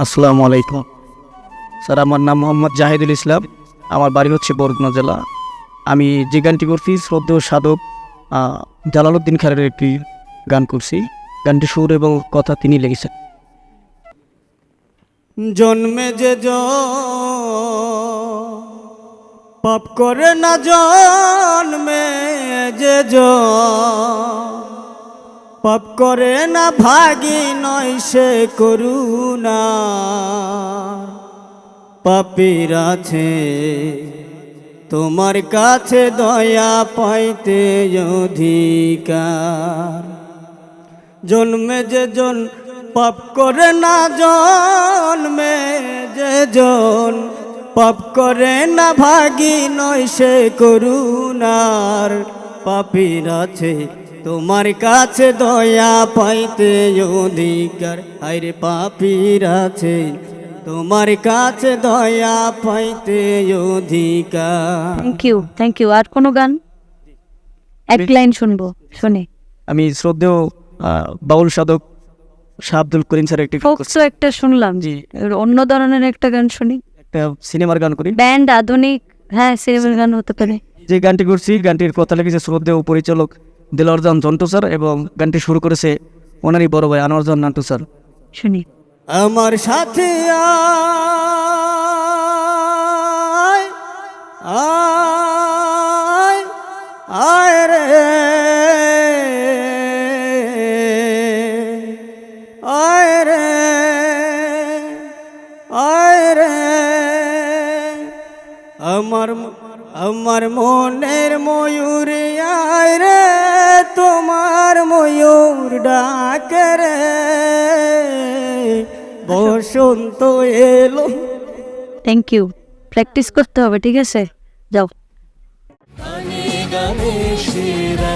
আসসালামু আলাইকুম। স্যার, আমার নাম মোহাম্মদ জাহিদুল ইসলাম। আমার বাড়ি হচ্ছে বরগুনা জেলা। আমি যে গানটি করছি, শ্রদ্ধেয় সাধক জালালউদ্দিন খানের একটি গান করছি। গানটি সুর এবং কথা তিনি লিখেছেন। জন্মে যে জ, পাপ করে না জন্মে যে জ পাপ করে না, ভাগি নয় সে করুণা। পাপির আছে, তোমার কাছে দয়া পাইতে অধিকার। জন্মে যে জন পাপ করে না, জন্মে যে জন পাপ করে না, ভাগি নয় সে করুণার। পাপির আছে তোমার কাছে দয়া পাইতে অধিকার আরে পাপির আছে। তোমার কাছে দয়া পাইতে অধিকার। থ্যাংক ইউ থ্যাংক ইউ আর কোনো গান? এক লাইন শুনব শুনে। আমি শ্রদ্ধেয় আহ, বাউল সাধক শাহ আব্দুল করিম স্যার একটি ফোকসও একটা শুনলাম। জি। অন্য ধরনের একটা গান শুনি। একটা সিনেমার গান করি। ব্যান্ড আধুনিক। হ্যাঁ সিনেমার গান হতে পারে। যে গানটি করছি গানটির কথা লিখেছে শ্রদ্ধেয় পরিচালক দিলওয়ারজান জন্টু স্যার এবং গানটি শুরু করেছে ওনারই বড় ভাই আনোয়ারজান নান্টু স্যার। শুনি। আমার সাথে আয় আয় আয় রে। আয় রে আয় রে। আমার আমার মনের ময়ূর ডাকে রে বসন্ত এলো। থ্যাংক ইউ প্র্যাকটিস করতে হবে ঠিক আছে? যাও। গানে সেরা।